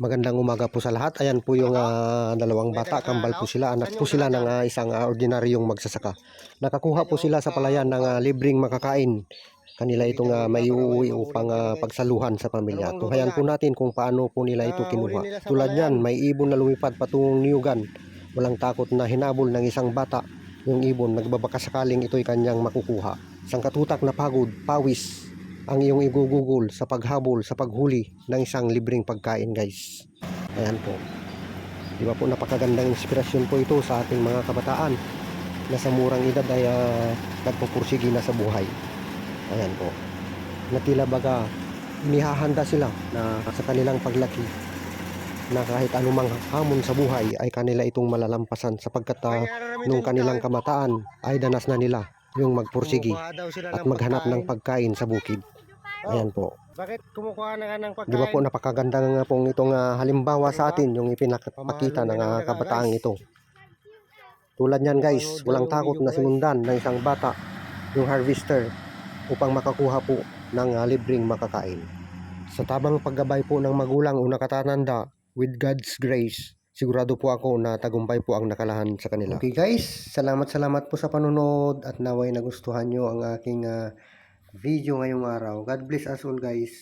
Magandang umaga po sa lahat. Ayan po yung ah, dalawang bata. Kambal po sila. Anak po sila ng ah, isang ah, ordinaryong magsasaka. Nakakuha po sila sa palayan ng ah, libreng makakain. Kanila itong uh, may uuwi upang ah, pagsaluhan sa pamilya. Tunghayan po natin kung paano po nila ito kinuha. Tulad yan, may ibon na lumipad patungong niyugan. Walang takot na hinabol ng isang bata. Yung ibon, nagbabaka sakaling ito'y kanyang makukuha. Isang katutak na pagod, pawis, ang iyong igugugol sa paghabol, sa paghuli ng isang libreng pagkain guys. Ayan po. Di ba po napakagandang inspirasyon po ito sa ating mga kabataan na sa murang edad ay uh, nagpupursigi na sa buhay. Ayan po. Na tila baga inihahanda sila na sa kanilang paglaki na kahit anumang hamon sa buhay ay kanila itong malalampasan sapagkat ah, nung kanilang kamataan ay danas na nila yung magpursigi at maghanap ng pagkain. sa bukid. Ayan po. Bakit kumukuha na ng pagkain? Di ba po napakaganda nga pong itong ah, halimbawa sa atin yung ipinakita ng ah, kabataang ito. Tulad niyan guys, walang takot na sinundan ng isang bata yung harvester upang makakuha po ng ah, libreng makakain. Sa tabang paggabay po ng magulang o nakatananda with God's grace, sigurado po ako na tagumpay po ang nakalahan sa kanila. Okay guys, salamat salamat po sa panonood at naway nagustuhan nyo ang aking ah, video ngayong araw. God bless us all guys.